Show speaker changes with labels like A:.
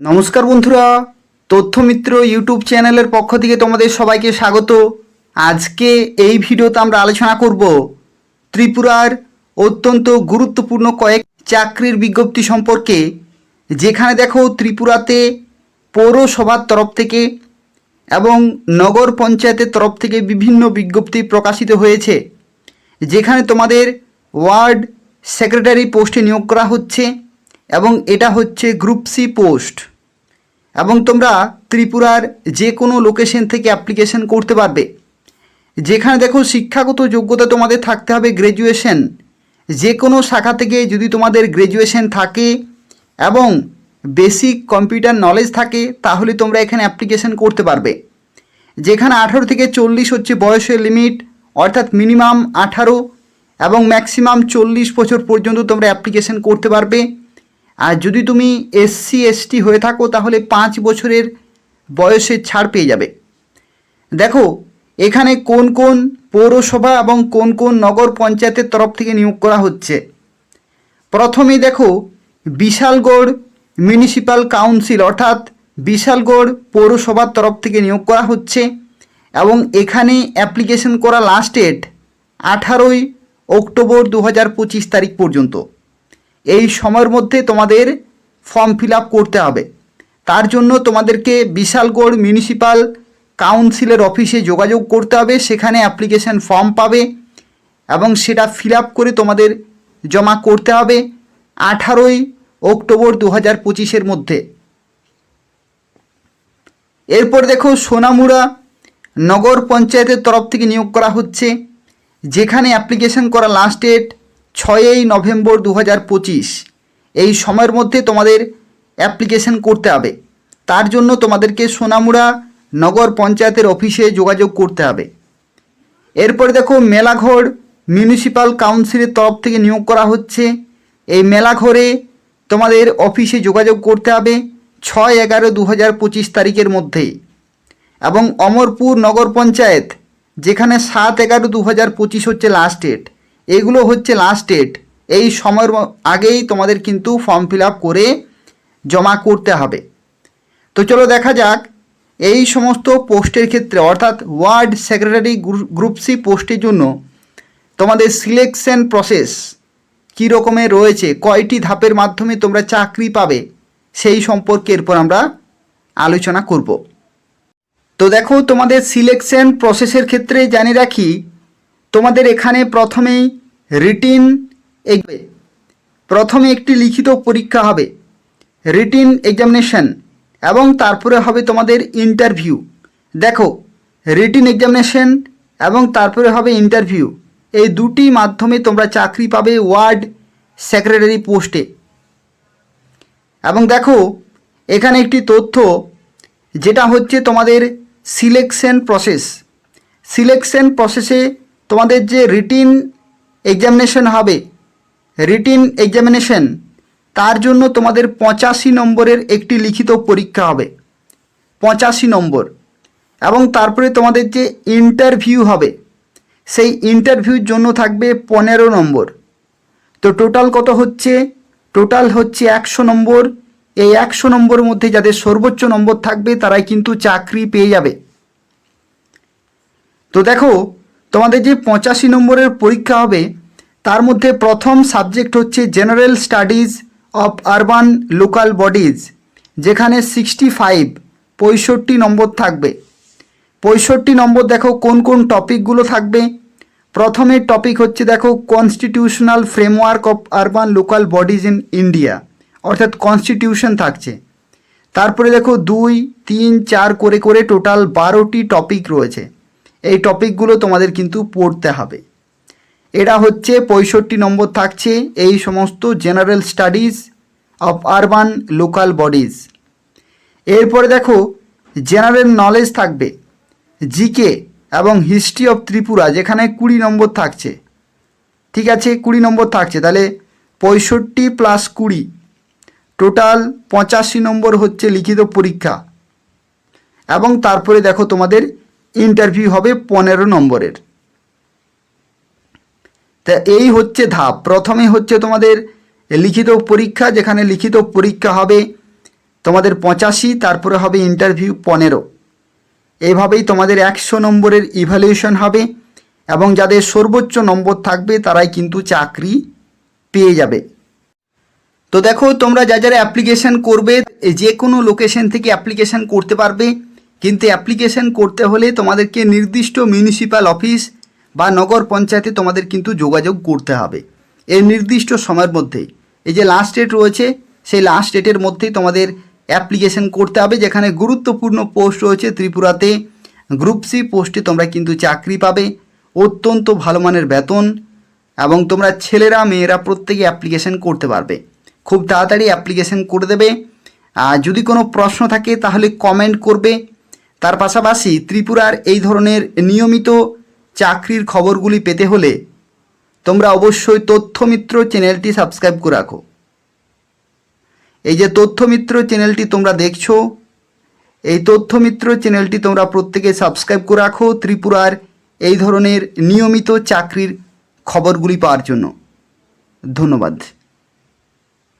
A: নমস্কার বন্ধুরা, তথ্যমিত্র ইউটিউব চ্যানেলের পক্ষ থেকে তোমাদের সবাইকে স্বাগত। আজকে এই ভিডিওতে আমরা আলোচনা করব ত্রিপুরার অত্যন্ত গুরুত্বপূর্ণ কয়েক চাকরির বিজ্ঞপ্তি সম্পর্কে। যেখানে দেখো ত্রিপুরাতে পৌরসভার তরফ থেকে এবং নগর পঞ্চায়েতের তরফ থেকে বিভিন্ন বিজ্ঞপ্তি প্রকাশিত হয়েছে। যেখানে তোমাদের ওয়ার্ড সেক্রেটারি পোস্টে নিয়োগ করা হচ্ছে এবং এটা হচ্ছে গ্রুপ সি পোস্ট। এবং তোমরা ত্রিপুরার যে কোনো লোকেশন থেকে অ্যাপ্লিকেশন করতে পারবে। যেখানে দেখো শিক্ষাগত যোগ্যতা তোমাদের থাকতে হবে গ্র্যাজুয়েশন যে কোনো শাখা থেকে যদি তোমাদের গ্র্যাজুয়েশন থাকে এবং বেসিক কম্পিউটার নলেজ থাকে, তাহলে তোমরা এখানে অ্যাপ্লিকেশন করতে পারবে। যেখানে আঠারো থেকে চল্লিশ হচ্ছে বয়সের লিমিট অর্থাৎ মিনিমাম আঠারো এবং ম্যাক্সিমাম চল্লিশ বছর পর্যন্ত তোমরা অ্যাপ্লিকেশন করতে পারবে। আর যদি তুমি এসসি এসটি হয়ে থাকো, তাহলে পাঁচ বছরের বয়সের ছাড় পেয়ে যাবে। দেখো, এখানে কোন কোন পৌরসভা এবং কোন কোন নগর পঞ্চায়েতের তরফ থেকে নিয়োগ করা হচ্ছে। প্রথমে দেখো, বিশালগড় মিউনিসিপ্যাল কাউন্সিল, অর্থাৎ বিশালগড় পৌরসভার তরফ থেকে নিয়োগ করা হচ্ছে এবং এখানে অ্যাপ্লিকেশন করা লাস্ট ডেট আঠারোই অক্টোবর দু হাজার পঁচিশ তারিখ পর্যন্ত। এই সময়ের মধ্যে তোমাদের ফর্ম ফিল করতে হবে। তার জন্য তোমাদেরকে বিশালগড় মিউনিসিপ্যাল কাউন্সিলের অফিসে যোগাযোগ করতে হবে। সেখানে অ্যাপ্লিকেশন ফর্ম পাবে এবং সেটা ফিল করে তোমাদের জমা করতে হবে আঠারোই অক্টোবর দু হাজার পঁচিশের মধ্যে। এরপর দেখো সোনামুড়া নগর পঞ্চায়েতের তরফ থেকে নিয়োগ করা হচ্ছে। যেখানে অ্যাপ্লিকেশন করা লাস্ট ডেট ছয়ই নভেম্বর দু হাজার পঁচিশ। এই সময়ের মধ্যে তোমাদের অ্যাপ্লিকেশন করতে হবে। তার জন্য তোমাদেরকে সোনামুড়া নগর পঞ্চায়েতের অফিসে যোগাযোগ করতে হবে। এরপরে দেখো, মেলাঘর মিউনিসিপ্যাল কাউন্সিলের তরফ থেকে নিয়োগ করা হচ্ছে। এই মেলাঘরে তোমাদের অফিসে যোগাযোগ করতে হবে ছয় এগারো দু তারিখের মধ্যেই এবং অমরপুর নগর পঞ্চায়েত, যেখানে সাত এগারো দু হচ্ছে লাস্ট ডেট এগুলো হচ্ছে লাস্ট ডেট এই সময়ের আগেই তোমাদের কিন্তু ফর্ম ফিল করে জমা করতে হবে। তো চলো দেখা যাক, এই সমস্ত পোস্টের ক্ষেত্রে, অর্থাৎ ওয়ার্ড সেক্রেটারি গ্রুপ সি পোস্টের জন্য তোমাদের সিলেকশন প্রসেস কী রকমের রয়েছে, কয়টি ধাপের মাধ্যমে তোমরা চাকরি পাবে, সেই সম্পর্কে এরপর আমরা আলোচনা করব। তো দেখো, তোমাদের সিলেকশন প্রসেসের ক্ষেত্রে জানিয়ে রাখি তোমাদের এখানে প্রথমেই রিটিন এগবে প্রথমে একটি লিখিত পরীক্ষা হবে রিটিন এক্সামিনেশন এবং তারপরে হবে তোমাদের ইন্টারভিউ দেখো রিটিন এক্সামিনেশন এবং তারপরে হবে ইন্টারভিউ এই দুটি মাধ্যমে তোমরা চাকরি পাবে ওয়ার্ড সেক্রেটারি পোস্টে এবং দেখো, এখানে একটি তথ্য, যেটা হচ্ছে তোমাদের সিলেকশন প্রসেস সিলেকশন প্রসেসে তোমাদের যে রিটিন এক্সামিনেশন হবে রিটিন এক্সামিনেশন তার জন্য তোমাদের পঁচাশি নম্বরের একটি লিখিত পরীক্ষা হবে। পঁচাশি নম্বর। এবং তারপরে তোমাদের যে ইন্টারভিউ হবে, সেই ইন্টারভিউর জন্য থাকবে পনেরো নম্বর। তো টোটাল কত হচ্ছে? টোটাল হচ্ছে একশো নম্বর। এই একশো নম্বরের মধ্যে যাদের সর্বোচ্চ নম্বর থাকবে, তারাই কিন্তু চাকরি পেয়ে যাবে। তো দেখো তোমাদের যে পঁচাশি নম্বরের পরীক্ষা হবে, তার মধ্যে প্রথম সাবজেক্ট হচ্ছে general studies of urban local bodies যেখানে সিক্সটি ফাইভ পঁয়ষট্টি নম্বর থাকবে। পঁয়ষট্টি নম্বর দেখো কোন কোন টপিকগুলো থাকবে। প্রথমে টপিক হচ্ছে দেখো constitutional framework of urban local bodies in India অর্থাৎ কনস্টিটিউশন থাকছে। তারপরে দেখো দুই, তিন, চার করে করে টোটাল বারোটি টপিক রয়েছে। এই টপিকগুলো তোমাদের কিন্তু পড়তে হবে। এটা হচ্ছে পঁয়ষট্টি নম্বর থাকছে এই সমস্ত general studies of urban local bodies. এরপরে দেখো, জেনারেল নলেজ থাকবে, জিকে এবং হিস্ট্রি অফ ত্রিপুরা, যেখানে কুড়ি নম্বর থাকছে। ঠিক আছে, কুড়ি নম্বর থাকছে, তাহলে পঁয়ষট্টি প্লাস কুড়ি, টোটাল পঁচাশি নম্বর হচ্ছে লিখিত পরীক্ষা। এবং তারপরে দেখো তোমাদের ইন্টারভিউ হবে পনেরো নম্বরের। তা এই হচ্ছে ধাপ। প্রথমে হচ্ছে তোমাদের লিখিত পরীক্ষা, যেখানে লিখিত পরীক্ষা হবে তোমাদের পঁচাশি, তারপরে হবে ইন্টারভিউ পনেরো। এইভাবেই তোমাদের একশো নম্বরের ইভ্যালুয়েশন হবে এবং যাদের সর্বোচ্চ নম্বর থাকবে, তারাই কিন্তু চাকরি পেয়ে যাবে। তো দেখো, তোমরা যা যারা অ্যাপ্লিকেশন করবে, যে কোনো লোকেশন থেকে অ্যাপ্লিকেশন করতে পারবে। কিন্তু অ্যাপ্লিকেশন করতে হলে তোমাদেরকে নির্দিষ্ট মিউনিসিপ্যাল অফিস বা নগর পঞ্চায়েতে তোমাদের কিন্তু যোগাযোগ করতে হবে। এই নির্দিষ্ট সময়ের মধ্যেই এই যে লাস্ট ডেট রয়েছে, সেই লাস্ট ডেটের মধ্যেই তোমাদের অ্যাপ্লিকেশন করতে হবে, যেখানে গুরুত্বপূর্ণ পোস্ট রয়েছে ত্রিপুরাতে। গ্রুপ সি পোস্টে তোমরা কিন্তু চাকরি পাবে, অত্যন্ত ভালো মানের বেতন এবং তোমরা ছেলেরা, মেয়েরা প্রত্যেকে অ্যাপ্লিকেশন করতে পারবে। খুব তাড়াতাড়ি অ্যাপ্লিকেশন করে দেবে। আর যদি কোনো প্রশ্ন থাকে, তাহলে কমেন্ট করবে। তার পাশাপাশি ত্রিপুরার এই ধরনের নিয়মিত চাকরির খবরগুলি পেতে হলে তোমরা অবশ্যই তথ্যমিত্র চ্যানেলটি সাবস্ক্রাইব করে রাখো। এই যে তথ্যমিত্র চ্যানেলটি তোমরা দেখছ, এই তথ্যমিত্র চ্যানেলটি তোমরা প্রত্যেকে সাবস্ক্রাইব করে রাখো ত্রিপুরার এই ধরনের নিয়মিত চাকরির খবরগুলি পাওয়ার জন্য। ধন্যবাদ।